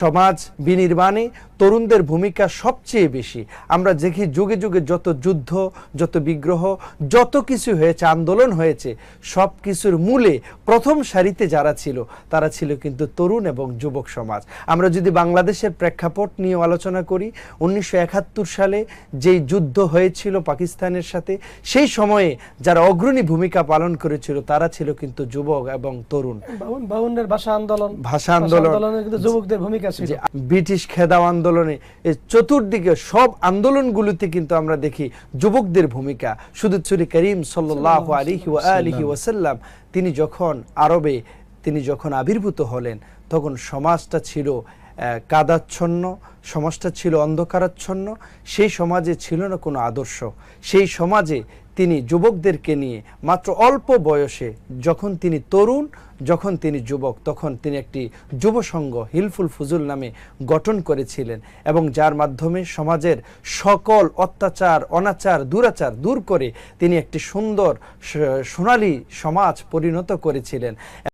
সমাজ বিনির্মাণে তরুণদের ভূমিকা সবচেয়ে বেশি। আমরা দেখি যুগে যুগে যত যুদ্ধ যত বিগ্রহ যত কিছু হয়েছে আন্দোলন হয়েছে সব কিছুর মূলে প্রথম সারিতে যারা ছিল তারা ছিল কিন্তু তরুণ এবং যুবক সমাজ। আমরা যদি বাংলাদেশের প্রেক্ষাপট নিয়ে আলোচনা করি উনিশশো একাত্তর সালে যেই যুদ্ধ হয়েছিল পাকিস্তানের সাথে সেই সময়ে যারা অগ্রণী ভূমিকা পালন করেছিল তারা ছিল কিন্তু যুবক এবং তরুণ। ভাষা আন্দোলন। ভাষা আন্দোলন। কিন্তু যুবকদের ভূমিকা ছিল যে ব্রিটিশ খেদাও আন্দোলনে এই চতুর্দিকে সব আন্দোলনগুলোতে কিন্তু আমরা দেখি যুবকদের ভূমিকা। শুধু চুরি করিম সাল্লাহ আলিহি আলিহি ওয়াসাল্লাম তিনি যখন আরবে তিনি যখন আবির্ভূত হলেন তখন সমাজটা ছিল কাদাচ্ছন্ন সমাজটা ছিল অন্ধকারাচ্ছন্ন। সেই সমাজে ছিল না কোনো আদর্শ। সেই সমাজে তিনি যুবকদেরকে নিয়ে মাত্র অল্প বয়সে যখন তিনি তরুণ, যখন তিনি যুবক, তখন তিনি একটি যুব সংঘ হিলফুল ফুজুল নামে গঠন করেছিলেন এবং যার মাধ্যমে সমাজের সকল অত্যাচার, অনাচার, দুরাচার দূর করে তিনি একটি সুন্দর সোনালী সমাজ পরিণত করেছিলেন।